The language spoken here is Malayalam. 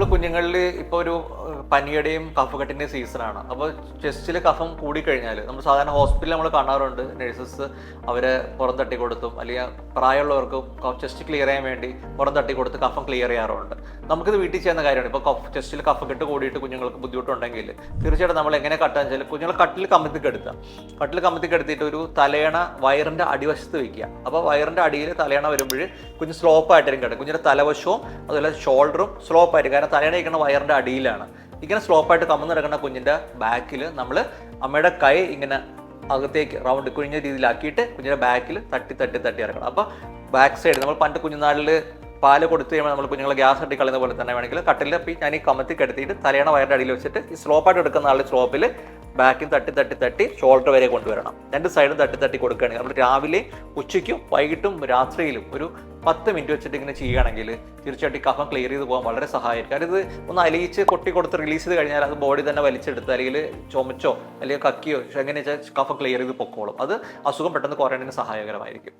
നമ്മൾ കുഞ്ഞുങ്ങളിൽ ഇപ്പോൾ ഒരു പനിയുടെയും കഫക്കെട്ടിന്റെയും സീസണാണ്. അപ്പോൾ ചെസ്റ്റിൽ കഫം കൂടിക്കഴിഞ്ഞാൽ നമ്മൾ സാധാരണ ഹോസ്പിറ്റലിൽ നമ്മൾ കാണാറുണ്ട് നഴ്സസ് അവരെ പുറം തട്ടി കൊടുത്തും അല്ലെങ്കിൽ പ്രായമുള്ളവർക്കും ചെസ്റ്റ് ക്ലിയർ ചെയ്യാൻ വേണ്ടി പുറം തട്ടി കൊടുത്ത് കഫം ക്ലിയർ ചെയ്യാറുണ്ട്. നമുക്കിത് വീട്ടിൽ ചെയ്യുന്ന കാര്യമാണ്. ഇപ്പോൾ കഫ് ചെസ്റ്റിൽ കഫക്കെട്ട് കൂടിയിട്ട് കുഞ്ഞുങ്ങൾക്ക് ബുദ്ധിമുട്ടുണ്ടെങ്കിൽ തീർച്ചയായിട്ടും നമ്മൾ എങ്ങനെ കട്ടാന്ന് വെച്ചാൽ കുഞ്ഞുങ്ങൾ കട്ടിൽ കമ്മത്തിക്കെടുത്തുക കട്ടിൽ കമ്മത്തിക്കെടുത്തിട്ട് ഒരു തലയണ വയറിന്റെ അടിവശത്ത് വെക്കുക. അപ്പോൾ വയറിന്റെ അടിയിൽ തലയണ വരുമ്പോൾ കുഞ്ഞ് സ്ലോപ്പായിട്ടായിരിക്കും കിടക്കും കുഞ്ഞിന്റെ തലവശവും അതുപോലെ ഷോൾഡറും സ്ലോപ്പ് സ്ലോപ്പായിരിക്കും കാരണം തലയണ ഇരിക്കുന്ന വയറിന്റെ അടിയിലാണ്. ഇങ്ങനെ സ്ലോപ്പായിട്ട് കമ്മന്ന് കിടക്കുന്ന കുഞ്ഞിന്റെ ബാക്കിൽ നമ്മൾ അമ്മയുടെ കൈ ഇങ്ങനെ അകത്തേക്ക് റൗണ്ട് കുഞ്ഞ രീതിയിലാക്കിയിട്ട് കുഞ്ഞിന്റെ ബാക്കിൽ തട്ടി തട്ടി തട്ടി ഇറക്കണം. അപ്പോൾ ബാക്ക് സൈഡ് നമ്മൾ പണ്ട് കുഞ്ഞുനാളിൽ പാൽ കൊടുത്തു കഴിയുമ്പോൾ നമ്മൾ കുഞ്ഞുങ്ങളെ ഗ്യാസ് തട്ടി കളയുന്ന പോലെ തന്നെ വേണമെങ്കിൽ കട്ടിൽ ഞാൻ ഈ കമത്തി കിടത്തിയിട്ട് തലയണ വയറിന്റെ അടിയിൽ വെച്ചിട്ട് ഈ സ്ലോപ്പായിട്ട് എടുക്കുന്ന ആളുടെ സ്ലോപ്പിൽ ബാക്കിൽ തട്ടി തട്ടി തട്ടി ഷോൾഡർ വരെ കൊണ്ടുവരണം. രണ്ട് സൈഡും തട്ടി തട്ടി കൊടുക്കുകയാണെങ്കിൽ നമ്മൾ രാവിലെ ഉച്ചയ്ക്കും വൈകിട്ടും രാത്രിയിലും ഒരു പത്ത് മിനിറ്റ് വെച്ചിട്ട് ഇങ്ങനെ ചെയ്യുകയാണെങ്കിൽ തീർച്ചയായിട്ടും കഫം ക്ലിയർ ചെയ്ത് പോകാൻ വളരെ സഹായിക്കും. കാരണം ഇത് ഒന്ന് അലിയിച്ച് കൊട്ടി കൊടുത്ത് റിലീസ് ചെയ്ത് കഴിഞ്ഞാൽ അത് ബോഡി തന്നെ വലിച്ചെടുത്ത് അല്ലെങ്കിൽ ചുമച്ചോ അല്ലെങ്കിൽ കക്കിയോ എങ്ങനെയാ വെച്ചാൽ കഫം ക്ലിയർ ചെയ്ത് പൊക്കോളും. അത് അസുഖം പെട്ടെന്ന് കുറയണതിന് സഹായകരമായിരിക്കും.